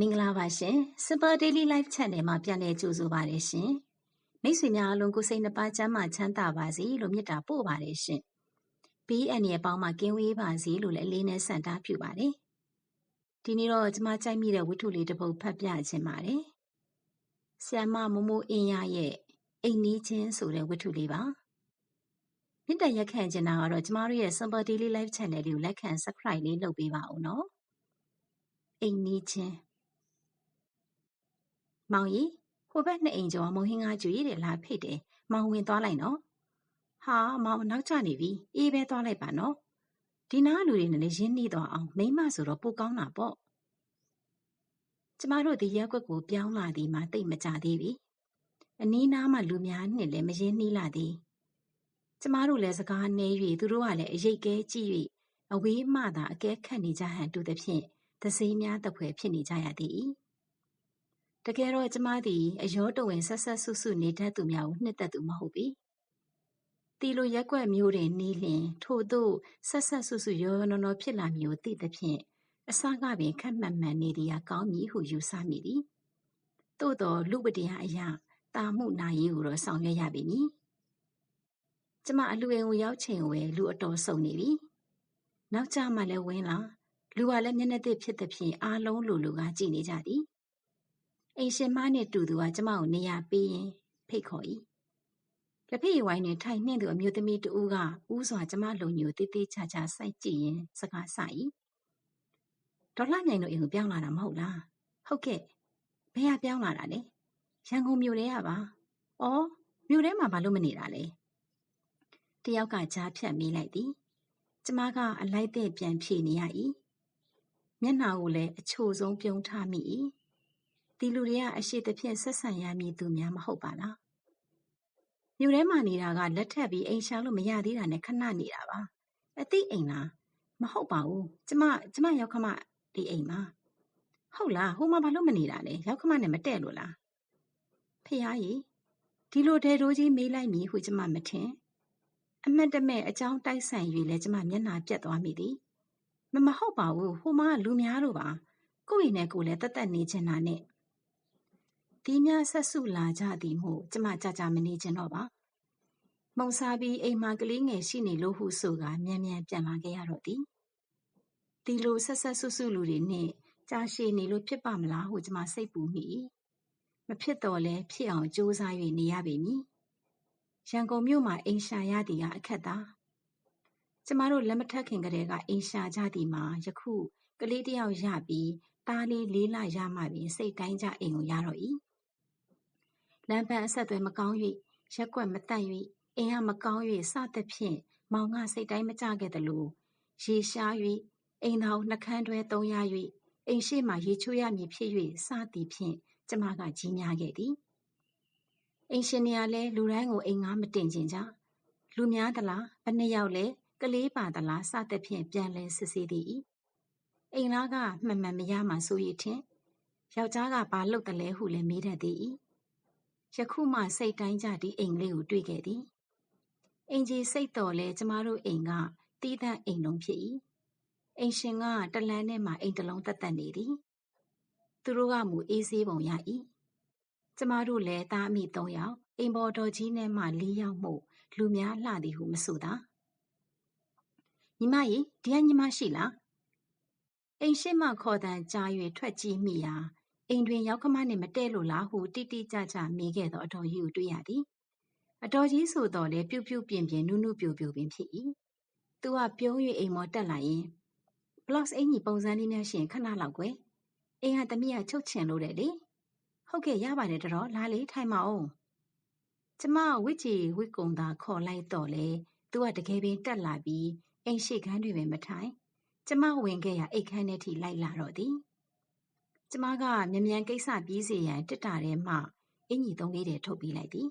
မင်္ဂလာပါရှင် Super Daily Life Channel မှာပြန်လည်ကြိုဆိုပါရရှင်မိတ်ဆွေများအလုံးကိုစိတ်နှပါချမ်းမှချမ်းသာပါစေလို့မေတ္တာပို့ပါတယ်ရှင်ဘေးအန္တရာယ်ပေါင်းမှကင်းဝေးပါစေလို့လည်းအလေးနဲ့ဆန္ဒပြုပါတယ်ဒီနေ့တော့ကျွန်မကြိုက်မိတဲ့ဝတ္ထုလေးတစ်ပုဒ်ဖတ်ပြခြင်းပါတယ်ဆ iam မမိုးအင်းရရဲ့အိမ်နီးချင်းဆိုတဲ့ဝတ္ထုလေးပါမြင့်တရက်ခံချင်တာကတော့ကျမတို့ရဲ့ Super Daily Life Channel လေးကိုလက်ခံ Subscribe လေးလုပ်ပေးပါဦးနော်အိမ်နီးချင်း မောင်ကြီးဟိုဘက်နှစ်အိမ်ကျော်မုံဟင်းကားကျွေးတယ်လားဖိတ်တယ်မောင်ဝင်သွားလိုက်နော်ဟာမောင်နောက်ကျနေပြီအေးပဲသွားလိုက်ပါနော်ဒီနားလူတွေနဲ့လည်းရင်းနှီးသွားအောင်မိမဆိုတော့ပိုကောင်းတာပေါ့ကျမတို့ဒီရက်ွက်ကိုပြောင်းလာသည်မှတိတ်မကြသေးပြီအနီးနားမှာလူများနဲ့လည်းမရင်းနှီးလာသည်ကျမတို့လည်းစကားနေ၍သူတို့ကလည်းအရိတ်ကဲကြည့်၍အဝေးမှသာအကဲခတ်နေကြဟန်တူသဖြင့်သစိမ်းများတပွဲဖြစ်နေကြရသည် တကယ်တော့ ကျမသည်အယောတဝင်ဆက်ဆက်ဆုဆုနေတတ်သူများကို နှစ်သက်သူမဟုတ်ပေ။တီလိုရက်ွက်မျိုးတွင်နေလျင် ထို့သို့ဆက်ဆက်ဆုဆုရောရောနော်နော်ဖြစ်လာမည်ကို သိသဖြင့် အစကပင်ခက်မှန်မှန်နေသည်ဟာကောင်းမည်ဟု ယူဆမိသည်။သို့သောလူပတရားအရာတာမှုနာရေးကိုတော့ ဆောင်ရွက်ရပေမည်။ကျမ အလူအိမ်ကိုရောက်ချိန်ဝယ်လူအတော်စုံနေပြီ။နောက်ကျမှလည်း ဝင်လာ လူကလည်း မျက်နှာသစ်ဖြစ်သဖြင့် အားလုံးလူလူကကြည်နေကြသည်။ အိမ်ရှင်မနှင့်တူသူကကျမကိုနေရာပေးရင်းဖိတ်ခေါ်၏လက်ဖက်ရည်ဝိုင်းတွင်ထိုင်နှင့်သူအမျိုးသမီးတဦးကဦးစွာကျမလုံညိုတေးသေးချာချာစိုက်ကြည့်ရင်းစကားဆ၏ဒေါ်လာမြိုင်တို့အိမ်ကိုပြောင်းလာတာမဟုတ်လားဟုတ်ကဲ့ဘယ်ကပြောင်းလာတာလဲရန်ကုန်မြို့ထဲကပါအော်မြို့ထဲမှာဘာလို့မနေတာလဲတယောက်ကကြားဖြတ်မေးလိုက်သည်ကျမကအလိုက်တဲ့ပြန်ဖြေနေရ၏မျက်နှာကိုလည်းအချိုဆုံးပြုံးထားမိ၏ ဒီလူတွေကအရှိတဖြင့်ဆက်ဆံရမည်သူများမဟုတ်ပါလားမြို့ထဲမှာနေတာကလက်ထပ်ပြီးအိမ်ရှာလို့မရသေးတာနဲ့ခဏနေတာပါအသိအိမ်လားမဟုတ်ပါဘူးကျမကျမရောက်ခမဒီအိမ်မှာဟုတ်လားဟိုမှာဘာလို့မနေတာလဲရောက်ခမနဲ့မတဲ့လို့လားဖះကြီးဒီလိုတဲတိုးကြီးမေးလိုက်မည်ဟုကျမမထင်အမတ်တမဲ့အကြောင်းတိုက်ဆိုင်၍လဲကျမမျက်နှာပြက်သွားမိသည်မမဟုတ်ပါဘူးဟိုမှာလူများတို့ပါကိုယ့်အိမ်နဲ့ကိုယ်လည်းတတ်တတ်နေချင်တာနဲ့ ဒီများဆက်စုလာကြသည်မို့ကျမကြကြမနေချင်တော့ပါမုံစားပြီးအိမ်မှာကလေးငယ်ရှိနေလို့ဟုဆိုကမြန်မြန်ပြန်လာခဲ့ရတော့သည်ဒီလိုဆက်ဆက်ဆုဆုလူတွေနဲ့ကြာရှည်နေလို့ဖြစ်ပါမလားဟုကျမစိတ်ပူမိမဖြစ်တော့လဲဖြစ်အောင်ကြိုးစား၍နေရပေမည်ရန်ကုန်မြို့မှာအိမ်ရှာရသည်ကအခက်သာကျမတို့လက်မထက်ခင်ကတည်းကအိမ်ရှာကြသည်မှာယခုကလေးတယောက်ရပြီးသားလေးလေးလရမှပင်စိတ်တိုင်းကြအိမ်ကိုရတော့၏ လမ်းပန်းအဆက်အသွယ်မကောင်း၍ရက်ကွက်မတန့်၍အိမ်ကမကောင်း၍စသဖြင့် မောင်က စိတ်တိုင်းမကျခဲ့သလို ရေရှား၍အိမ်တော်နှကန်းတွဲသုံးရ၍အိမ်ရှိမှရေချိုးရမည်ဖြစ်၍စသည်ဖြင့် ကျမက ကြီးများခဲ့သည် အိမ်ရှင်နေရာလဲလူတိုင်းကို အိမ်ငါမတင်ကျင်ကြ လူများသလား ဘယ်နှစ်ယောက်လဲ ကလေးပါသလား စသဖြင့် ပြန်လဲစစ်ဆေးသည်အိမ်လားကမှန်မှန်မရမှဆိုရထင် ယောက်ျားက ဘာလုပ်တယ်လဲဟုလည်း မေးတတ်သည် ယခုမှစိတ်တိုင်းကြဒီအိမ်လေးကိုတွေ့ခဲ့သည်အင်ကြီးစိတ်တော်လဲကျမတို့အိမ်ကတီးသန့်အိမ်လုံးဖြစ်၏အိမ်ရှင်ကတလန်းထဲမှာအိမ်တလုံးတက်တက်နေသည်သူတို့ကမူအေးဆေးပုံရ၏ကျမတို့လည်းသားအမိ၃ယောက်အိမ်ပေါ်တော်ကြီးနဲ့မှ၄ယောက်မှုလူများလှသည်ဟုမဆိုသာညီမကြီးဒီကညီမရှိလားအိမ်ရှိမှခေါ်တန်ကြား၍ထွက်ကြည့်မိရာ အိမ်တွင်ရောက်ခမနှင့်မတည့်လို့လားဟုတိတိကျကျမေးခဲ့သောအတော်ကြီးကိုတွေ့ရသည်အတော်ကြီးဆိုတော့လေပြုတ်ပြုတ်ပြင်းပြင်းနုနုပြိုပြိုပင်ဖြစ်၏သူကပြုံး၍အိမ်မော်တက်လာရင်ဘလော့အင်ကြီးပုံစံလေးများရှင်ခဏလောက်ကွယ်အိမ်ကတမီးကချုပ်ချင်လို့တယ်လေဟုတ်ကဲ့ရပါတယ်တော်လာလေထိုင်မအောင်ကျမဝိချီဝိကုံသာခေါ်လိုက်တော့လေသူကတကယ်ပင်တက်လာပြီးအိမ်ရှိခန်းတွေပဲမထိုင်ကျမဝင်ခဲ့ရအိတ်ခမ်းထဲထိလိုက်လာတော့သည် ကျမကမြန်မြန်ကိစ္စပြီးစေရန်တစ်တာထဲမှအင်ကြီးသုံးလေးတဲ့ထုတ်ပေးလိုက်သည်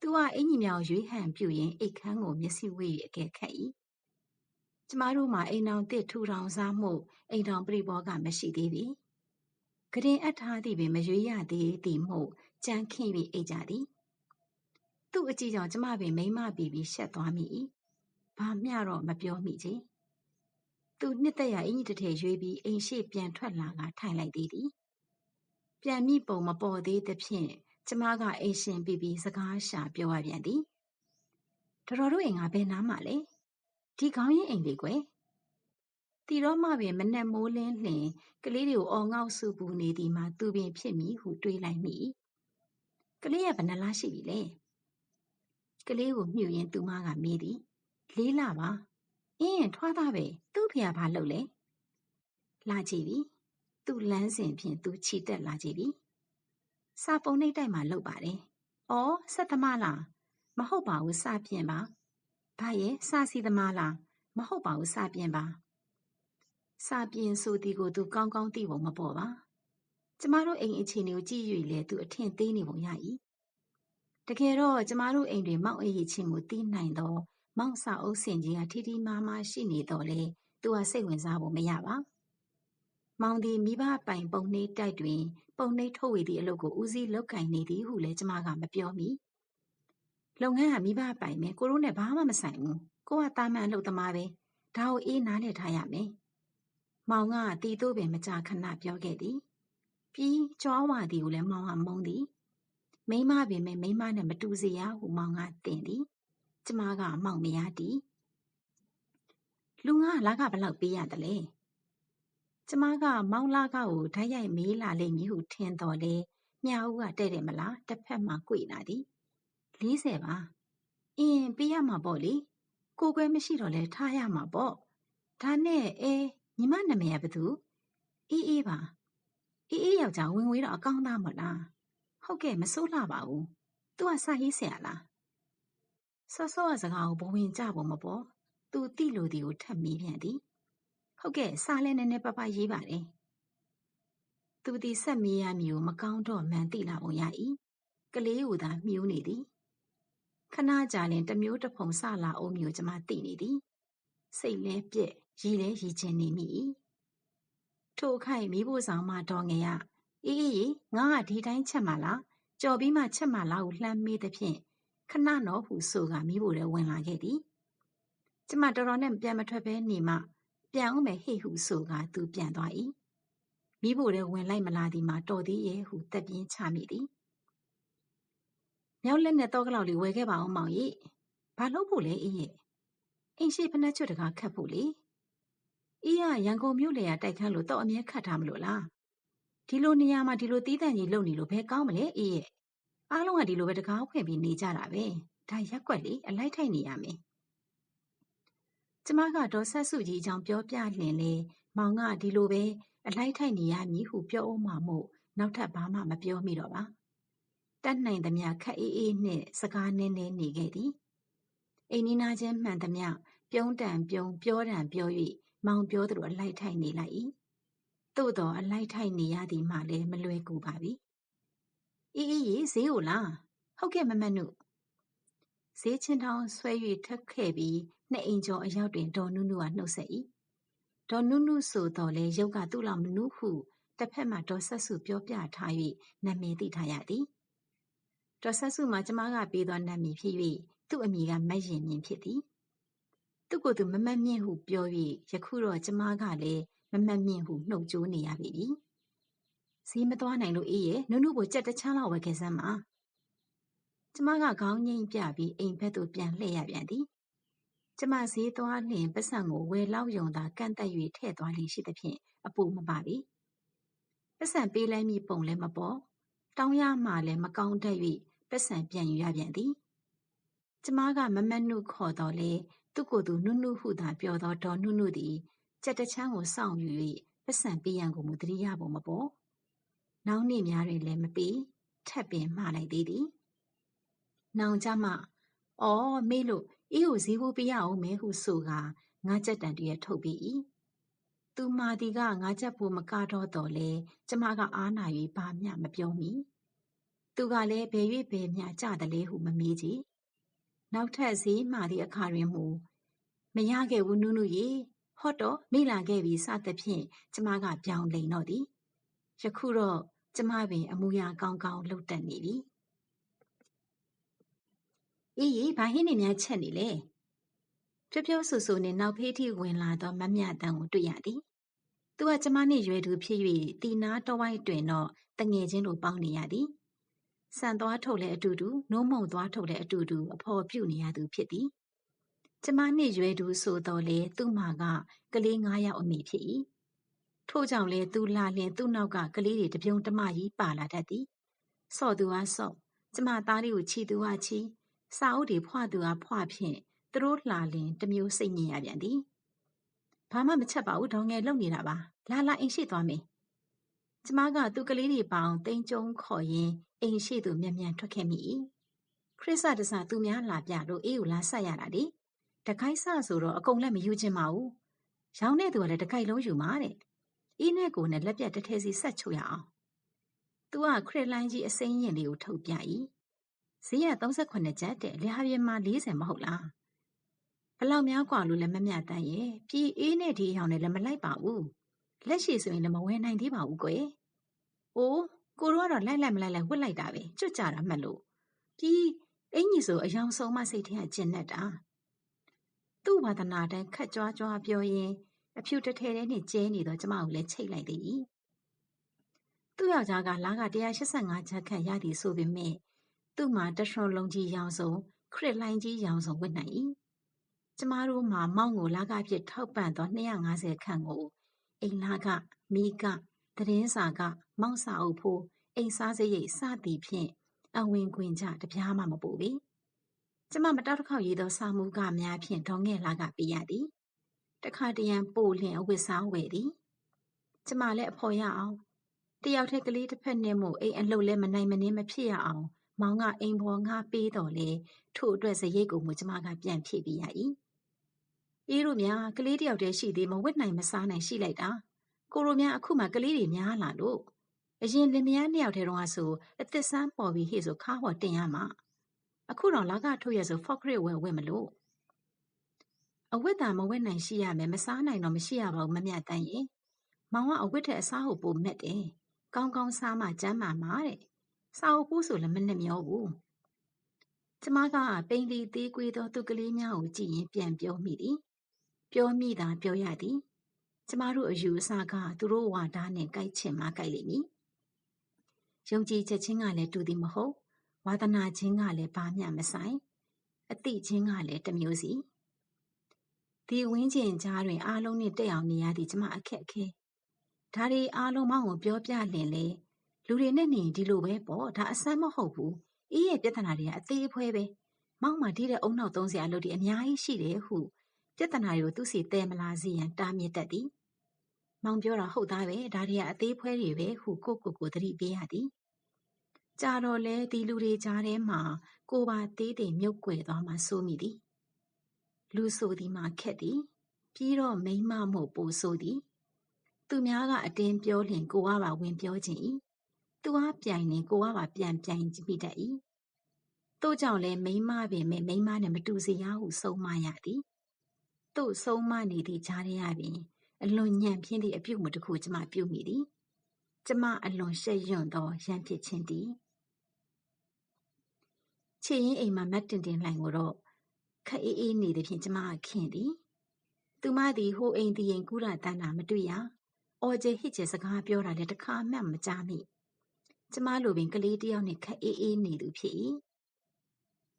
သူကအင်ကြီးမြောင်ရွေးဟန်ပြုရင်အိတ်ခမ်းကိုမျက်စိဝေး၍အကဲခတ်၏ကျမတို့မှာအိမ်တော်တစ်ထူထောင်စားမှုအိမ်တော်ပြိဘောကမရှိသေးပြီဂရင်အပ်ထားသည်ပင်မရွေးရသေးသည်မို့ကြမ်းခင်း၍အိတ်ကြသည်သူ့အကြည့်ကြောင့်ကျမပင်မိမပီပြီးရှက်သွားမိ၏ဘာမျှတော့မပြောမိချေ သူနှစ်သက်ရအင်ကြီးတစ်ထည်ရွေးပြီး အိမ်ရှိပြန်ထွက်လာကထိုင်လိုက်သေးသည် ပြန်မိပုံမပေါ်သေးသဖြင့် ကျမက အိမ်ရှင်ပြီးပြီးစကားရှာပြောရပြန်သည်တော်တော်တို့အိမ်က ဘယ်နားမှာလဲ ဒီကောင်းရင်အိမ်လေးကွယ်တီတော့မှပင် မနှက်မိုးလင်းလျင် ကလေးတွေကို အော်ငေါက်စုပူနေသည်မှာ သူပင်ဖြစ်မိဟု တွေးလိုက်မိ ကလေးက ဘယ်နှလားရှိပြီလဲ ကလေးကိုမြှူရင်း သူမက မေးသည် လေးလပါ အင်းထွားသားပဲသူ့ဖေကဘာလုပ်လဲလာကြည့်ပြီသူ့လမ်းစဉ်ဖြင့်သူခြိတက်လာကြည့်ပြီစာပုံနှိပ်တိုက်မှာလုပ်ပါတယ်ဩဆက်သမားလားမဟုတ်ပါဘူးစာပြင်ပါဘာရဲ့စာစီသမားလားမဟုတ်ပါဘူးစာပြင်ပါစာပြင်ဆိုသည်ကိုသူကောင်းကောင်းသိပုံမပေါ်ပါကျမတို့အိမ်အခြေအနေကိုကြည့်၍လေသူအထင်သေးနေပုံရ၏တကယ်တော့ကျမတို့အိမ်တွင်မောက်အေးချင်းကိုတီးနိုင်တော့ မောက်စာအုပ်စင်ကြီးကထီထီမားမားရှိနေတော့လေသူကစိတ်ဝင်စားဖို့မရပါမောင်သည်မိဘပိုင်ပုံနှိပ်တိုက်တွင် ပုံနှိပ်ထုတ်ဝေသည့်အလုပ်ကိုဦးစီးလုပ်ကင်နေသည်ဟုလည်းကျမကမပြောမိလုပ်ငန်းကမိဘပိုင်ပဲကိုတို့နဲ့ဘာမှမဆိုင်ဘူးကိုကတာမန်အလုပ်သမားပဲဒါကိုအေးနားလည်ထားရမယ်မောင်ကတီတို့ပင်မကြာခဏပြောခဲ့သည်ပြီးကြွားဝါသည်ကိုလည်းမောင်ကမုန်းသည်မိမပင်မဲ့မိမနဲ့မတူစေရဟုမောင်ကတင်သည် ကျမကမောင်မရသည်လူငါလာကဘလောက်ပေးရတယ်လဲကျမကမောင်လာကကိုဓာတ်ရိုက်မေးလာလိမ့်မည်ဟုထင်တော်လေမြာဦးကတဲ့တယ်မလားတစ်ဖက်မှာကြွေလာသည်40ပါအင်းပေးရမှာပေါ့လေကိုကွဲမရှိတော့လဲထားရမှာပေါ့ဒါနဲ့အဲညီမနာမည်ကဘသူအေးအေးပါအေးအေးယောက်ျားဝင်ဝေးတော့အကောင်းသားမလားဟုတ်ကဲ့မစိုးလှပါဘူးသူကစာရေးဆရာလား ဆော့ဆော့ကစကားကိုဘဝင်ကြပုံမပေါ် သူတိလိုဒီကိုထပ်မီးပြန်သည် ဟုတ်ကဲ့စာလဲနည်းနည်းပပရေးပါတယ် သူဒီဆက်မီးရမီကို မကောင်းတော့မှန်သိလာပုံရ၏ကလေးကိုသာမြူးနေသည် ခဏကြာလင်တမျိုးတဖုံစလာအောင်မျိုးကျမသိနေသည် စိတ်လဲပြက် ရည်လဲရည်ချင်နေမိ၏ထိုခိုင်မိဖို့ဆောင်မတော်ငယ်ရအေးအေးငါကဒီတိုင်းချက်မှလား ကြော်ပြီးမှ ချက်မှလားကိုလှမ်းမေးသဖြင့် ခဏတော့ဟုဆိုကမိဖို့လည်းဝင်လာခဲ့သည်ကျမတော်တော်နဲ့ပြန်မထွက်ဘဲနေမှပြန်အောင်မယ်ဟိဟုဆိုကသူပြန်သွား၏မိဖို့လည်းဝင်လိုက်မလာသည်မှာတော်သေးရဲ့ဟုတက်ပြင်းချမိသည်မြောက်လက်နဲ့တော့ကလောက်လေးဝယ်ခဲ့ပါအောင်မောင်ကြီးဘာလို့ဖို့လဲအေးရဲ့အိမ်ရှိဖနှက်ချွတ်တကားခတ်ဖို့လေအေးရရန်ကုန်မြို့လေရတိုက်ခန်းလို့တော့အမြဲခတ်ထားမလို့လားဒီလိုနေရာမှာဒီလိုတီးတန့်ကြီးလုပ်နေလို့ဘယ်ကောင်းမလဲအေးရဲ့ အားလုံးကဒီလိုပဲတကားဖွင့်ပြီးနေကြတာပဲဒါရက်ွက်လေအလိုက်ထိုက်နေရမယ်ကျမကဒေါ်ဆက်စုကြီးအကြောင်းပြောပြလင်လေမောင်ကဒီလိုပဲအလိုက်ထိုက်နေရမည်ဟုပြောအောင်မှမို့နောက်ထပ်ဘာမှမပြောမိတော့ပါတတ်နိုင်သမျှခက်အေးအေးနှင့်စကားနည်းနည်းနေခဲ့သည်အိမ်နီးနားချင်းမှန်သမျှပြုံးတန်ပြုံးပြောတန်ပြော၍မောင်ပြောသလိုအလိုက်ထိုက်နေလိုက်၏သို့တော်အလိုက်ထိုက်နေရသည်မှလည်းမလွယ်ကူပါပြီ အေးအေးရေဈေးကိုလားဟုတ်ကဲ့မမနုဈေးချင်းထောင်းဆွဲ၍ထက်ခဲ့ပြီးနှစ်အိမ်ကျော်အရောက်တွင်ဒေါ်နုနုကနှုတ်ဆက်၏ဒေါ်နုနုဆိုတော်လဲရုပ်ကသူ့လောက်မနုဟုတစ်ဖက်မှဒေါ်ဆက်စုပြောပြထား၍နာမည်သိထားရသည်ဒေါ်ဆက်စုမှာကျမကပေးသောနာမည်ဖြစ်၍သူ့အမည်ကမတ်ရင်မြင့်ဖြစ်သည်သူ့ကိုယ်သူမမတ်မြင့်ဟုပြော၍ယခုတော့ကျမကလည်းမမတ်မြင့်ဟုနှုတ်ကြိုးနေရပြီ ဈေးမသွားနိုင်လို့အေးရဲ့နုနုကိုကြက်တချမ်းလောက်ဝယ်ခဲ့စမ်းပါကျမကခေါင်းငိမ့်ပြပြီးအိမ်ဘက်သို့ပြန်လှည့်ရပြန်သည်ကျမဈေးသွားလျင်ပတ်စံကိုဝယ်လောက်ယုံသာကန့်တက်၍ထည့်သွားလိရှိသဖြင့်အပူမပါပြီပတ်စံပေးလိုက်မိပုံလည်းမပေါ်တောင်းရမှလည်းမကောင်းတတ်၍ပတ်စံပြန်ယူရပြန်သည်ကျမကမမနုခေါ်တော်လေသူ့ကိုယ်သူနုနုဟုသာပြောသောဒေါ်နုနုသည်ကြက်တချမ်းကိုစောင့်ယူ၍ပတ်စံပေးရန်ကိုမတရိရပုံမပေါ် နောင်နေ့များတွင်လည်းမပေးထပ်ပင်မှားလိုက်သေးသည်နောင်ကြမှအော်မေးလို့အေးကိုဈေးဖို့ပေးရအောင်မဲဟုဆိုကငါကြက်တန်တည်းထုတ်ပြီး၏သူမာဒီကငါကြက်ဖို့မကတော့တော့လေကျမကအားနာ၍ဘာမျှမပြောမိသူကလည်းဘယ်၍ဘယ်မျှကြတယ်လေဟုမမေးကြည့်နောက်ထပ်ဈေးမှာသည့်အခါတွင်မူမရခဲ့ဘူးနုနုရေဟော့တော့မိလာခဲ့ပြီစသဖြင့်ကျမကပြောင်းလိန်တော့သည်ယခုတော့ ကျမပင်အမူအရာကောင်းကောင်းလှုပ်တက်နေပြီအေးကြီးဘာဟင်းနေများချက်နေလဲပြောပြောဆူဆူနဲ့နောက်ဖေးထိဝင်လာသောမမြတန်ကိုတွေ့ရသည်သူကကျမနှင့်ရွယ်တူဖြစ်၍တီနာတဝိုက်တွင်တော့တငယ်ချင်းလိုပေါင်းနေရသည်ဆန်သွားထုတ်လည်းအတူတူနိုးမုံသွားထုတ်လည်းအတူတူအဖော်ပြုနေရသူဖြစ်သည်ကျမနှင့်ရွယ်တူဆိုတော့လေသူ့မှာကကလေး၅ယောက်အမိဖြစ်၏ ထို့ကြောင့်လေသူလာလင်သူ့နောက်ကကလေးတွေတပြုံတမကြီးပါလာတတ်သည်ဆော့သူအားဆော့ကျမသားလေးကိုချီသူအားချီစာအုပ်တွေဖွသူအားဖွဖြင့်သူတို့လှလင်တမျိုးစိတ်ညစ်ရပြန်သည်ဘာမှမချက်ပါဘူးဒေါငယ်လုံနေတာပါလာလာအိမ်ရှိသွားမေကျမကသူ့ကလေးတွေပေါင်းတိန်ကျုံခေါ်ရင်အိမ်ရှိသူမြန်မြန်ထွက်ခဲ့မိ၏ခရစ်စတစသူများလာပြလို့အေးကိုလာဆက်ရတာလေတခိုက်ဆဆိုတော့အကုန်လက်မယူချင်ပါဘူးရောင်းတဲ့သူကလည်းတခိုက်လုံးယူမှာတဲ့ အေးနဲ့ကိုနဲ့လက်ပြတ်တထဲစီဆက်ချုပ်ရအောင်သူကခရစ်လိုင်းကြီးအစိမ်းရင်လေးကိုထုတ်ပြ၏ဈေးရ38ကျပ်တဲ့လျှာပြင်းမှာ40မဟုတ်လားဘလောက်များกว่าလို့လည်းမမျှတမ်းရဲ့ပြည်အေးနဲ့ဒီအောင်နဲ့လည်းမလိုက်ပါဘူးလက်ရှိဆိုရင်လည်းမဝယ်နိုင်သေးပါဘူးကွယ်။အိုးကိုတို့ကတော့လိုက်လိုက်မလိုက်လိုက်ဝှက်လိုက်တာပဲကျွတ်ကြတာမှတ်လို့ပြီးအင်ကြီးဆိုအယောင်ဆုံးမစိတ်ထဲကကျင်နေတာသူ့ဝါသနာတန်းခတ်ကြွားကြွားပြောရင်း အဖြူတထဲထဲနဲ့ကျဲနေတော့ကျမကိုလည်းချိတ်လိုက်သည်သူ့ယောက်ျားကလာက185ချက်ခန့်ရသည်ဆိုပေမဲ့သူ့မှာတရွှန်လုံးကြီးရောင်စုံခရစ်လိုင်းကြီးရောင်စုံဝတ်နိုင်၏ကျမတို့မှာမောင်ကိုလာကဖြစ်ထောက်ပံ့သော250ခန့်ကိုအိမ်လာကမိကသတင်းစာကမောက်စာအုပ်ဖိုးအိမ်စားစရိတ်စသည်ဖြင့်အဝင်ခွင်ကြတပြားမှမပို့ပေကျမမတောက်တစ်ခေါက်ရေးသောစာမှုကများဖြင့်ဒေါငယ်လာကပေးရသည် တခါတရံပို့လျင်အဝတ်စားဝယ်သည်ကျမလည်းအဖော်ရအောင်တယောက်တည်းကလေးတစ်ဖက်နဲ့မို့အိမ်အလုပ်လည်းမနိုင်မနှင်းမဖြစ်ရအောင်မောင်ကအိမ်ပေါ်ငါပေးတော်လေထို့အတွက်စရိတ်ကိုမှကျမကပြန်ဖြည့်ပေးရ၏အေးတို့များကလေးတယောက်တည်းရှိသေးမဝတ်နိုင်မစားနိုင်ရှိလိုက်တာကိုရိုများအခုမှကလေးတွေများလာလို့အရင်လင်မယားနှစ်ယောက်တည်းတော့ဆိုအသစ်ဆန်းပေါ်ပြီးဟေ့ဆိုခါဟော်တင်ရမှာအခုတော့လာကထုတ်ရဆိုဖော့ခရစ်ဝယ်ဝယ်မလို့ အဝတ်တာမဝတ်နိုင်ရှိရမယ်မစားနိုင်တော့မရှိရပါဘူးမမြတ်တန်းရင်မောင်ကအဝတ်ထက်အစားဟုတ်ပိုမက်တယ်ကောင်းကောင်းစားမှကျမ်းမာမှာတဲ့စားဟုတ်ဘူးဆိုလည်းမနဲ့မျောဘူးကျမကပိန်လီသေးကွေးသောသူကလေးများကိုကြည့်ရင်ပြန်ပြောမိသည်ပြောမိတာပြောရသည်ကျမတို့အယူအဆကသူတို့ဝါဒနဲ့ကြိုက်ချင်မှကြိုက်လိမ့်မည်ယုံကြည်ချက်ချင်းကလည်းတူသည်မဟုတ်ဝါသနာချင်းကလည်းဘာမျှမဆိုင်အတိချင်းကလည်းတစ်မျိုးစီ ဒီဝင်းကျင်ကြားတွင်အားလုံးနဲ့တက်အောင်နေရသည်ကျမအခက်အခဲဒါတွေအားလုံးမောင်းကိုပြောပြလင်လေလူတွေနဲ့နေဒီလိုပဲပေါ့ဒါအဆန်းမဟုတ်ဘူးအေးရဲ့ပြဿနာတွေကအသေးအဖွဲပဲမောင်းမှဒီတဲ့အုံနောက်သုံးစရာအလုပ်တွေအများကြီးရှိတယ်ဟုပြဿနာတွေကိုသူ့စီတဲမလာစေရန်တားမြစ်တတ်သည်မောင်ပြောတာဟုတ်သားပဲဒါတွေကအသေးဖွဲတွေပဲဟုကိုကိုကိုသတိပေးရသည်ကြာတော့လဲဒီလူတွေကြားထဲမှာကိုပါသေးတယ်မြုပ်ွယ်သွားမှဆိုမိသည် လူဆိုသည်မှာခက်သည်ပြီးတော့မိမမို့ပိုဆိုသည် သူများကအတင်းပြောလင်ကိုကပါဝင်ပြောခြင်း၏သူအားပြိုင်ရင်ကိုကပါပြန်ပြိုင်မိတတ်၏တို့ကြောင့်လဲမိမပင်မိမနဲ့မတူစေရဟုဆုံးမရသည်တို့ဆုံးမနေသည့်ကြားထဲရပင်အလွန်ညံ့ပြင်းသည့်အပြုတ်မှုတစ်ခုကျမပြုတ်မိသည်ကျမအလွန်ရှက်ရွံ့သောရန်ဖြစ်ခြင်းသည်ခြေရင်အိမ်မှာမတ်တင်တင်လှိုင်ကိုတော့ ခက်အေးအေးနေသည်ဖြင့်ကျမခင်သည်သူမသည်ဟိုအိမ်တည်ရင်ကူးတာတန်းတာမတွေ့ရအော်ကျဟစ်ကျစကားပြောတာလည်းတခါမှမကြားမိကျမလိုပင်ကလေးတယောက်နဲ့ခက်အေးအေးနေသူဖြစ်၏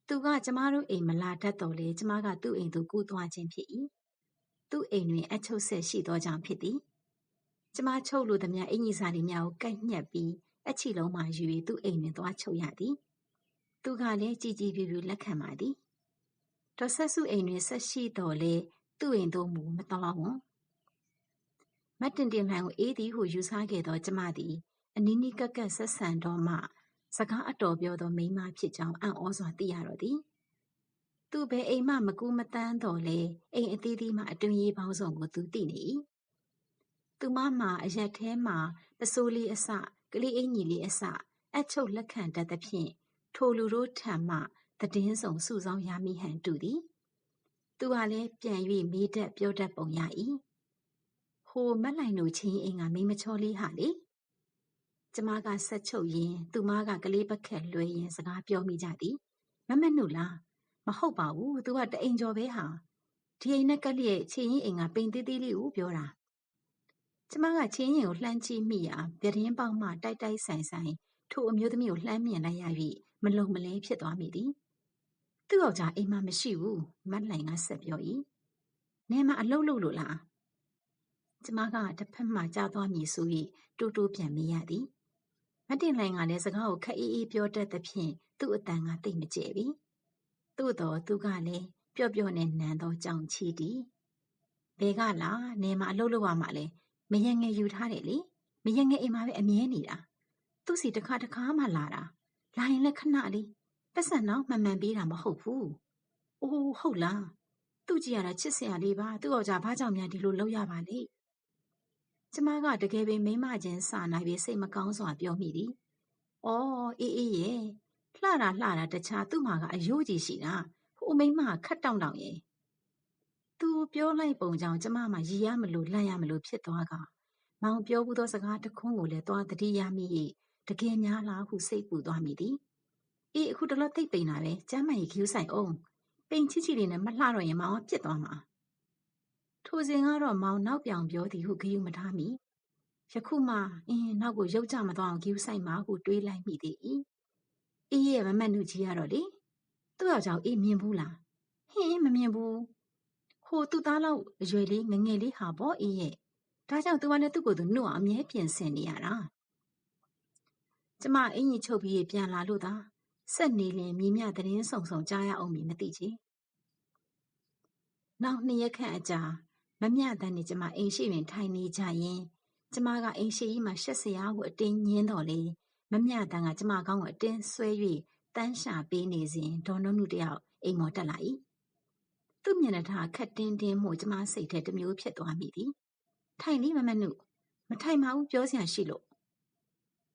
သူကကျမတို့အိမ်မလာတတ်တော်လေကျမကသူ့အိမ်သို့ကူးသွားခြင်းဖြစ်၏သူ့အိမ်တွင်အချုပ်ဆက်ရှိသောကြောင့်ဖြစ်သည်ကျမချုပ်လိုသမျှအင်ကြီးစာတွေများကိုကိုက်ညှက်ပြီးအချီလုံးမှယူ၍သူ့အိမ်တွင်သွားချုပ်ရသည် သူကလည်းကြည်ကြည်ပြူပြူလက်ခံပါသည် ဒေါ်ဆက်စုအိမ်တွင် ဆက်ရှိတော်လေသူ့အိမ်သို့မူမတော်ဝန်မတ်တင်တင်လှန်ကို အေးသည်ဟု ယူဆခဲ့သော ကျမသည် အနီးနီးကပ်ကပ် ဆက်ဆံတော့မှ စကားအတော်ပြောသော မိန်းမဖြစ်ကြောင်း အံ့ဩစွာ သိရတော့သည် သူဘယ်အိမ်မှ မကူးမတန်းတော်လဲအိမ်အသီးသီးမှ အတွင်ရေးပေါင်းစုံကို သူသိနေ၏သူမမှာ အရက်ထဲမှာပစိုးလေးအစ ကလေးအင်ကြီးလေးအစအချုပ်လက်ခံတတ်သဖြင့် ထိုလူတို့ထံမှ သတင်းဆောင်စုဆောင်ရမိဟန်တူသည်သူကလည်းပြန်၍မေးတတ်ပြောတတ်ပုံရ၏ဟိုမက်လိုက်နိုချင်းအိမ်ကမိမချောလေးဟာလေကျမကဆက်ချုပ်ရင်းသူမကကလေးပကက်လွှဲရင်စကားပြောမိကြသည်မမနုလားမဟုတ်ပါဘူးသူကတအိမ်ကျော်ပဲဟာဒီအိမ်နဲ့ကက်လျက်ချင်းရင်အိမ်ကပိန်သေးသေးလေးကိုပြောတာကျမကချင်းရင်ကိုလှမ်းကြည့်မိရာပြတင်းပေါက်မှတိုက်တိုက်ဆိုင်ဆိုင်ထိုအမျိုးသမီးကိုလှမ်းမြင်လိုက်ရ၍မလုံမလဲဖြစ်သွားမိသည် သူ့ယောက်ျားအိမ်မှာမရှိဘူးမတ်လိုင်ကဆက်ပြော၏နေမအလုတ်လုတ်လို့လားကျမကတစ်ဖက်မှကြားသွားမည်ဆို၍တူတူပြန်မိရသည်မတင်လိုင်ကလည်းစကားကိုခက်အေးအေးပြောတတ်သဖြင့်သူ့အတန်ကတိတ်မကျဲပြီသို့တော်သူကလည်းပျော့ပျော့နဲ့နန်းသောကြောင်ချီသည်ဘဲကလားနေမအလုတ်လုတ်ရမှာလဲမယငယ်ယူထားတယ်လေမယငယ်အိမ်မှာပဲအမြဲနေတာသူ့စီတစ်ခါတစ်ခါမှလာတာလာရင်လည်းခဏလေး ပတ်စံတော့မှန်မှန်ပေးတာမဟုတ်ဘူးအိုးဟုတ်လားသူ့ကြည့်ရတာချစ်စရာလေးပါသူ့ယောက်ျားဘာကြောင့်များဒီလိုလုပ်ရပါလဲကျမကတကယ်ပင်မိမချင်းစာနိုင်ပြီးစိတ်မကောင်းစွာပြောမိသည်။အော်အေးအေးရဲ့လှတာလှတာတခြားသူ့မှာကအယိုးကြီးရှိတာဟိုမိမခတ်တောင့်တောင့်ရဲ့သူပြောလိုက်ပုံကြောင့်ကျမမှရည်ရမလို့လန့်ရမလို့ဖြစ်သွားကမောင်ပြောဘူးသောစကားတခွန်းကိုလည်းသွားတတိယမိ၏တကယ်များလားဟုစိတ်ပူသွားမိသည် အေးအခုတလောသိပ်ပိန်တာပဲကျမ်းမကြီးခ ्यू ဆိုင်အောင်ပိန်ချစ်ချစ်လေးနဲ့မလှတော့ရင်မောင်ပြစ်သွားမှာထိုစဉ်ကတော့မောင်နောက်ပြောင်ပြောသည်ဟုဂယုမထားမိယခုမှအင်းနောက်ကိုရုပ်ကြမသွားအောင်ဂယုဆိုင်မှာဟုတွေးလိုက်မိသည်၏အေးရဲ့မမတ်နုကြီးရတော့လေသူ့ယောက်ျားအေးမြင်ဘူးလားဟင်းမမြင်ဘူးဟိုသူ့သားလောက်အရွယ်လေးငငယ်လေးဟာပေါ့အေးရဲ့ဒါကြောင့်သူကလည်းသူ့ကိုယ်သူနှုတ်အောင်အမြဲပြင်ဆင်နေရတာကျမအင်ကြီးချုပ်ပြီးပြန်လာလို့သာ ဆက်နေလင်မြည်မြသတင်းဆောင်ဆောင်ကြားရအောင်မသိချေနောက်နှစ်ရက်ခန့်အကြာ မမျှတမ်းနေကျမအိမ်ရှိတွင် ထိုင်နေကြရင်ကျမက အိမ်ရှိကြီးမှာရှက်စရာကို အတင်းညင်းတော်လေမမျှတမ်းက ကျမကောင်းကို အတင်းဆွဲ၍တန်းရှာပေးနေစဉ် ဒေါ်နုနုတယောက် အိမ်မော်တက်လာ၏သူ့မျက်နှာထားခက်တင်းတင်းမှုကျမစိတ်ထဲ တစ်မျိုးဖြစ်သွားမိသည် ထိုင်လိမမနု မထိုင်ပါဘူး ပြောစရာရှိလို့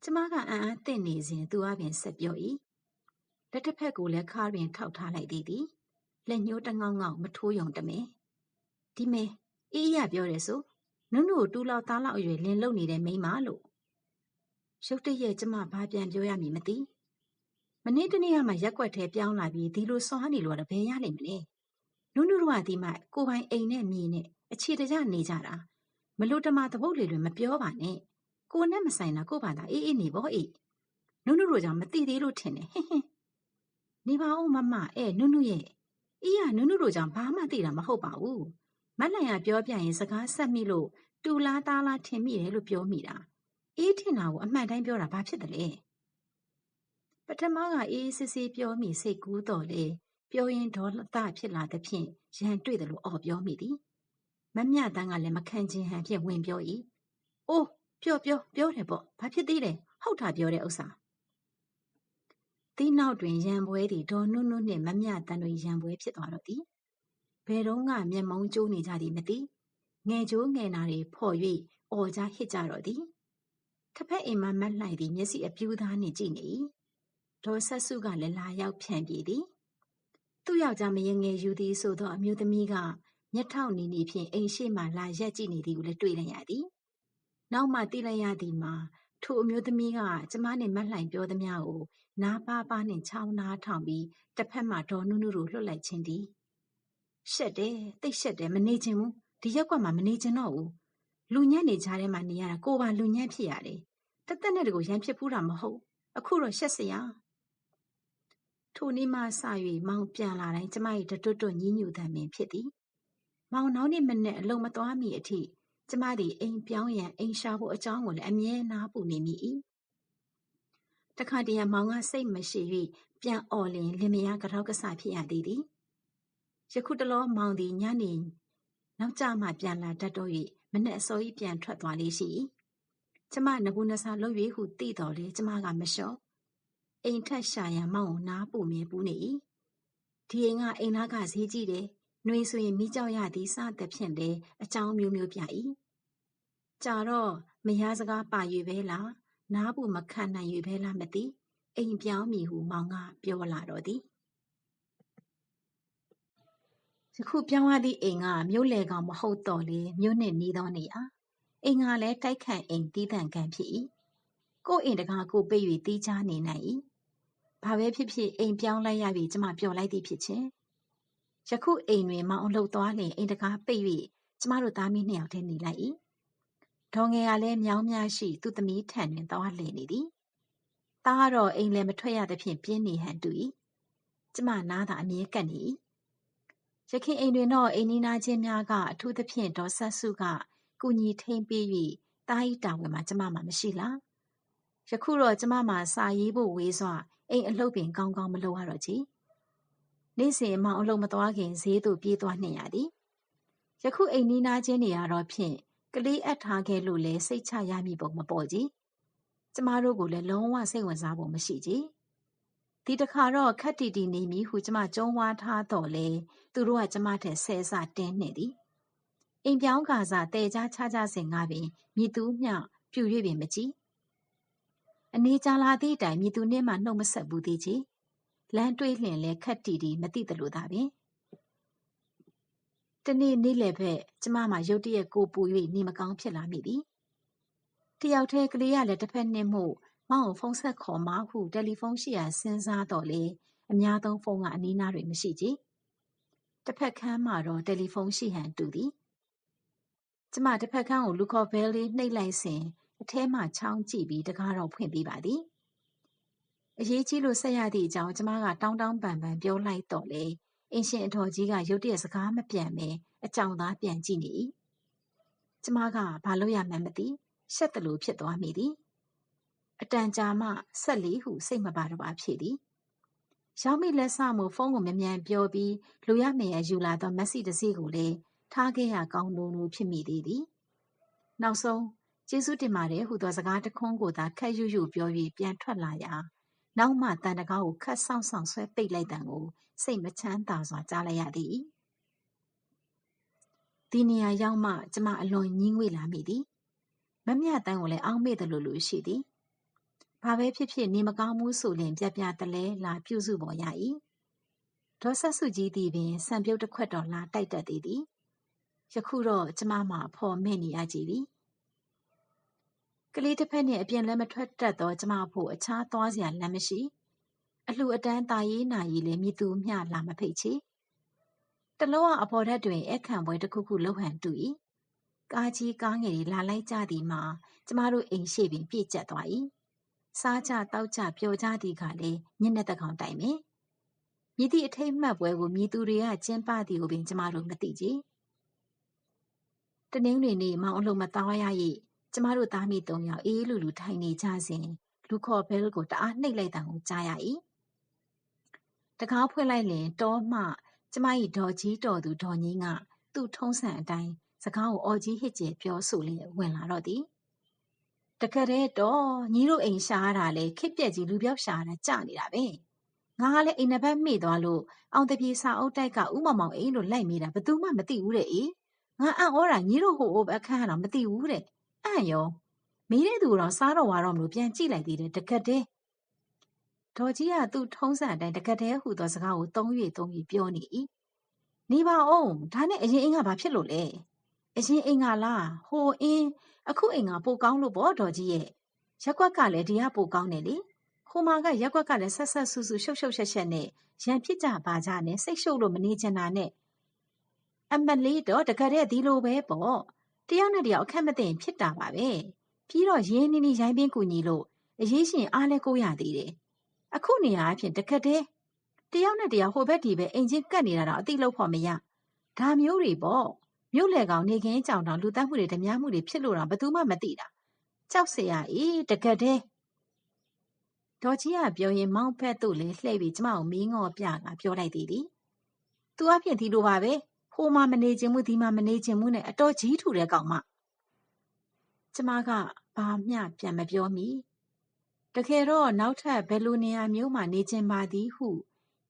ကျမကအံ့အားသင့်နေစဉ် သူအပြင် ဆက်ပြော၏ လက်တစ်ဖက်ကိုလည်းခါတွင်ထောက်ထားလိုက်သည်သည်လက်ညှိုးတငောင်းငောင်းမထိုးယုံတမဲဒီမဲအေးရပြောတယ်ဆိုနုနုကိုတူလောက်သားလောက်အရွယ်လင်းလုံနေတဲ့မိန်းမလို့ရုတ်တရက်ကျမဘာပြန်ပြောရမည်မသိမနေ့တနေ့ကမှရက်ွက်ထဲပြောင်းလာပြီးဒီလိုစွာနေလို့တော့ဘယ်ရနိုင်မလဲနုနုတို့ကဒီမှကိုပိုင်အိမ်နဲ့မြေနဲ့အခြေတကြနေကြတာမလို့တမသဘုတ်လေတွေမပြောပါနဲ့ကိုနဲ့မဆိုင်တာကိုဘာသာအေးအေးနေပေါ့အေးနုနုတို့ကြောင့်မသိသေးလို့ထင်တယ်ဟင်းဟင်း နေပါဦးမမအဲနုနုရဲ့အေးရနုနုတို့ကြောင့်ဘာမှသိတာမဟုတ်ပါဘူးမတ်လန်ကပြောပြရင်စကားဆက်မိလို့တူလားသားလားထင်မိတယ်လို့ပြောမိတာအေးထင်တာကိုအမှန်တိုင်းပြောတာဘာဖြစ်တယ်လဲပထမကအေးစစ်စစ်ပြောမိစိတ်ကူးတော်လေပြောရင်ဒေါ်သဖြစ်လာသဖြင့်ရန်တွေ့တယ်လို့အော်ပြောမိသည်မမြတန်းကလည်းမခံချင်းဟန်ဖြင့်ဝင်ပြော၏အိုးပြောပြောပြောတယ်ပေါ့ဘာဖြစ်သေးလဲဟုတ်တာပြောတဲ့ဥစ္စာ သီးနောက်တွင်ရံပွဲသည်ဒေါ်နုနုနှင့်မမြတန်းတို့ရံပွဲဖြစ်သွားတော့သည်ဘယ်တော့မှမျက်မုံကျိုးနေကြသည်မသိငယ်ကျိုးငယ်နာတွေဖော်၍အော်ကြဟစ်ကြတော့သည်တစ်ဖက်အိမ်မှမတ်လိုက်သည်မျက်စိအပြူးသားနှင့်ကြည့်နေ၏ဒေါ်ဆက်စုကလည်းလာရောက်ဖြန့်ပြေးသည်သူ့ယောက်ျားမယငယ်ယူသည်ဆိုသောအမျိုးသမီးကမျက်ထောက်နီနီဖြင့်အိမ်ရှိမှလာရက်ကြည့်နေသည်ကိုလည်းတွေ့လိုက်ရသည်နောက်မှသိလိုက်ရသည်မှာ ထိုအမျိုးသမီးက ကျမနဲ့မတ်လှိုင်ပြောသမျှကို နားပါးပါးနှင့် ချောင်းနားထောင်ပြီး တစ်ဖက်မှ ဒေါ်နုနုတို့လွတ်လိုက်ခြင်းသည် ရှက်တယ်တိတ်ရှက်တယ် မနေချင်ဘူး ဒီရက်ကွက်မှာ မနေချင်တော့ဘူး လူညံ့နေကြတဲ့မှာ နေရတာ ကိုပါ လူညံ့ဖြစ်ရတယ်တသက်နဲ့တကူရန်ဖြစ်ဖူးတာမဟုတ် အခုတော့ ရှက်စရာ ထိုနေ့မှစ၍မောင်ပြန်လာတိုင်း ကျမ၏တတွတ်တွတ်ညှဉ်းညူသံပင် ဖြစ်သည် မောင်နောက်နေ့မနေ့အလုံးမသွားမီအထိ ကျမသည် အိမ်ပြောင်းရန် အိမ်ရှာဖို့အကြောင်းကိုလည်း အမြဲနားပူနေမိ၏တခါတရံ မောင်က စိတ်မရှိ၍ပြန်អော်လင် လင်မယားကတော့ကဆ ဖြစ်ရသေးသည် ယခုတလော မောင်သည် ညနေနောက်ကျမှ ပြန်လာတတ်တော့၍မနေ့အစောကြီး ပြန်ထွက်သွားလေးရှိ၏ကျမငကူနဆာလှုပ်၍ဟု သိတော်လေကျမက မလျှော့ အိမ်ထက်ရှာရန် မောင်ကို နားပူမြဲပူနေ၏ဒီအိမ်က အိမ်သားကဈေးကြီးတယ် နှွေဆိုရင်မိကြောက်ရသည်စသဖြင့်လေအကြောင်းမျိုးမျိုးပြ၏ကြာတော့မယားစကားပါ၍ပဲလားနားပူမခံနိုင်၍ပဲလားမသိအိမ်ပြောင်းမည်ဟုမောင်ကပြောလာတော့သည်ယခုပြောင်းရသည့်အိမ်ကမြို့လေကောင်မဟုတ်တော့လေမြို့နှင့်နီးသောနေရာအိမ်ကလည်းတိုက်ခန့်အိမ်တီးတန့်ကန်ဖြစ်၏ကို့အိမ်တကားကိုပိတ်၍တီးချနေနိုင်၏ဘာပဲဖြစ်ဖြစ်အိမ်ပြောင်းလိုက်ရပြီကျမပျော်လိုက်သည်ဖြစ်ချင်း ယခုအိမ်တွင်မောင်အလုပ်သွားလျင်အိမ်တကားပိတ်၍ကျမတို့သားမီးနှစ်ယောက်တည်းနေလိုက်၏ဒေါ်ငယ်ကလည်းမြောင်းများရှိသူ့သမီးထံတွင်သွားလှည့်နေသည်။သားကတော့အိမ်လည်းမထွက်ရသဖြင့်ပြင်းနေဟန်တူ၏။ကျမနားသာအမြဲကပ်နေ၏။ယခင်အိမ်တွင်တော့အိမ်နီးနားချင်းများကအထူးသဖြင့်ဒေါ်ဆက်စုကကူညီထိန်ပေး၍သား၏တာဝန်မှာကျမမှာမရှိလား။ယခုတော့ကျမမှာစာရေးဖို့ဝေးစွာအိမ်အလှုပ်ပင်ကောင်းကောင်းမလုပ်ရတော့ချေ။ နေ့စဉ်မောင်အလုပ်မသွားခင်ဈေးသို့ပြေးသွားနှင်ရသည်။ယခုအိမ်နီးနားချင်းနေရတော့ဖြင့်ကလေးအပ်ထားခဲ့လို့လည်းစိတ်ချရမည်ပုံမပေါ်ကြ။ကျမတို့ကိုလည်းလုံးဝစိတ်ဝင်စားဖို့မရှိကြ။ဒီတခါတော့ခက်တီတီနေမည်ဟုကျမကြုံဝါထားတော့လေသူတို့ကကျမထက်ဆဲဆတင်းနေသည်။အိမ်ပြောင်းကာစားတဲကြချကြစဉ်ကပင်မြည်သူမျှပြူ၍ပင်မကြည့်။အနေကြလာသည့်တိုင်မြည်သူနှင့်မှနှုတ်မဆက်ဘူးသေးချေ။ လမ်းတွေးလျင်လဲခက်တီတီမသိသလိုသာပင်။တနေ့နေ့လယ်ဘက်ကျမမှာရုတ်တရက်ကိုပူ၍နေမကောင်းဖြစ်လာမိသည်။တယောက်တည်းကလေးကလည်းတစ်ဖက်နှင့်မို့မောင်ကိုဖုန်းဆက်ခေါ်မဟုတယ်လီဖုန်းရှိရာစဉ်းစားတော့လေအများသုံးဖုန်းကအနီးနားတွင်မရှိကြ။တစ်ဖက်ခန်းမှာတော့တယ်လီဖုန်းရှိဟန်တူသည်။ကျမတစ်ဖက်ခန်းကိုလူခေါ်ဘဲလေးနှိပ်လိုက်စဉ်အထဲမှချောင်းကြည့်ပြီးတကားတော့ဖွင့်ပေးပါသည်။ အရေးကြီးလို့ဆက်ရသည့်အကြောင်းကျမကတောင်းတောင်းပန်ပန်ပြောလိုက်တော့လေအင်ရှင်အတော်ကြီးကရုတ်တရက်စကားမပြန်ပဲအကြောင်သားပြန်ကြည့်နေ၏ကျမကဘာလို့ရမှန်းမသိရှက်တလို့ဖြစ်သွားမိသည်အတန်ကြာမှဆက်လီဟုစိတ်မပါတော့ပါဖြစ်သည်ရောက်မိလက်ဆမှုဖုန်းကိုမမြန်ပြောပြီးလူရမေရယူလာသောမက်ဆီတစ်စီးကိုလည်းထားခဲ့ရကောင်းလို့လို့ဖြစ်မိသေးသည်နောက်ဆုံးကျေးဇူးတင်ပါတယ်ဟုသောစကားတခွန်းကိုသာခက်ရွရွပြော၍ပြန်ထွက်လာရာ နောက်မှတန်တကားကိုခတ်ဆောင်ဆောင်ဆွဲပိတ်လိုက်တံကိုစိတ်မချမ်းသာစွာကြားလိုက်ရသည်ဒီနေရာရောက်မှကျမအလွန်ညှင်းငွေ့လာမိသည်မမြတ်တန်းကိုလည်းအောင်းမေ့တယ်လို့လို့ရှိသည်ဘာပဲဖြစ်ဖြစ်နေမကောင်းမှုဆိုရင်ပြပြတလဲလာပြုစုပေါ်ရ၏ဒေါ်ဆက်စုကြီးသည်ပင်စံပြုတ်တစ်ခွက်တော်လာတိုက်တက်သေးသည်ယခုတော့ကျမမှဖော်မဲ့နေရကြပြီ ကလေးတစ်ဖက်နှင့်အပြင်လည်းမထွက်တတ်သောကျမဖို့အခြားသွားစရာလမ်းမရှိအလှအတန်းတာရေးနာရေးလည်းမြည်သူမျှလာမဖိတ်ချေတလုံးအပေါ်ဓာတ်တွင်အခန့်ပွဲတစ်ခုခုလှုပ်ဟန်တူ၏ကားကြီးကားငယ်တွေလာလိုက်ကြသည်မှာကျမတို့အိမ်ရှိပင်ပြည့်ကျက်သွား၏စားကြတောက်ကြပျော်ကြသည်ကလည်းညနေတကောင်တိုင်ပင်မြည်သည့်အထိတ်မှတ်ပွဲကိုမြည်သူတွေကကျင်းပသည်ကိုပင်ကျမတို့မသိကြတနင်္ဂနွေနေ့မောင်အလုံးမသားရ၏ ကျမတို့သားမိသုံးယောက်အေးလူလူထိုင်နေကြစဉ်လူခေါ်ဘဲလ်ကိုတအားနှိပ်လိုက်တာကိုကြားရ၏တကားဖွင့်လိုက်လင်တောမှ ကျမ၏ဒေါ်ကြီးတော်သူဒေါ်ငင်းကသူ့ထုံးစံအတိုင်းစကားကိုအော်ကြီးဟစ်ကျယ်ပြောဆိုလျက်ဝင်လာတော့သည်တကယ်တည်းတော့ညီတို့အိမ်ရှာရတာလေခစ်ပြက်ကြီးလူပြောက်ရှာရတာကြနေတာပဲငါကလည်းအိမ်နှစ်ဘက်မိသွားလို့အောင်တပြေစာအုပ်တိုက်ကဥမမောင်အိမ်လို့လိုက်မိတာဘသူမှမသိဘူးတဲ့အေးငါအံ့ဩတာညီတို့ဟိုအိုဘအခန်းကတော့မသိဘူးတဲ့ အံ့ရောမေးတဲ့သူတော့စားတော့ဝါတော့မလို့ပြန်ကြည့်လိုက်သေးတယ်တကယ်တည်းဒေါ်ကြီးကသူ့ထုံးစံအတိုင်းတကယ်တည်းဟူသောစကားကိုသုံး၍သုံး၍ပြောနေ၏နေပါအောင်ဒါနဲ့အရင်အင်းကဘာဖြစ်လို့လဲအရင်အိမ်ကလားဟိုအင်းအခုအိမ်ကပိုကောင်းလို့ပေါ့ဒေါ်ကြီးရဲ့ရက်ွက်ကလည်းဒီကပိုကောင်းတယ်လေဟိုမှာကရက်ွက်ကလည်းဆက်ဆက်ဆူဆူရှုပ်ရှုပ်ရှက်ရှက်နဲ့ရန်ဖြစ်ကြပါကြနဲ့စိတ်ရှုပ်လို့မနေချင်တာနဲ့အမလေးတော့တကယ်တည်းဒီလိုပဲပေါ့ တယောက်နဲ့တယောက်အခက်မသိရင်ဖြစ်တာပါပဲပြီးတော့ရင်းနှီးနှီးရိုင်းပင်းကူညီလို့အရေးရှင်အားလဲကိုရသေးတယ်အခုနေရာအဖြစ်တကက်တည်းတယောက်နဲ့တယောက်ဟိုဘက်ဒီဘက်အိမ်ချင်းကပ်နေတာတော့အတိလို့ဖို့မရဒါမျိုးတွေပေါ့မြို့လေကောင်နေခင်းကြောင်တောင်လူတက်မှုတွေဓမြမှုတွေဖြစ်လို့တော့ဘသူမှမသိတာကြောက်เสียအေးတကက်တည်းဒေါ်ကြီးကပြောရင်မောင်ဖက်တို့လည်းလှည့်ပြီးကျမကိုမင်းငေါ်ပြကပြောလိုက်သေးတယ်။ "तू အဖြစ်ဒီလိုပါပဲ။ ဟိုမှာမနေခြင်းမှုဒီမှာမနေခြင်းမှုနဲ့အတော်ကြီးထူတဲ့ကောင်မ။ကျမကဘာမျှပြန်မပြောမိတကယ်တော့နောက်ထပ်ဘယ်လိုနေရာမျိုးမှာနေချင်ပါသည်ဟု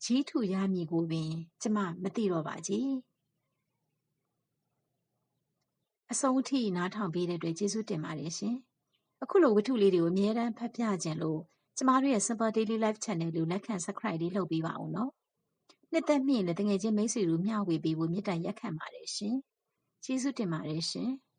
ကြီးထူရမည်ကိုပင် ကျမမသိတော့ပါကြ။အဆုံးအထိနားထောင်ပေးတဲ့အတွက်ကျေးဇူးတင်ပါတယ်ရှင်။အခုလိုဝတ္ထုလေးတွေကိုအမြဲတမ်းဖတ်ပြခြင်းလို့ကျမတို့ရဲ့ Simple Daily Life Channel ကိုလက်ခံ Subscribe လေးလုပ်ပေးပါဦးနော်။ နှစ်သက်မြင့်လည်းတကယ်ချင်းမိတ်ဆွေတို့မျှဝေပေးဖို့မေတ္တာရက်ခံပါတယ်ရှင်။ကျေးဇူးတင်ပါတယ်ရှင်။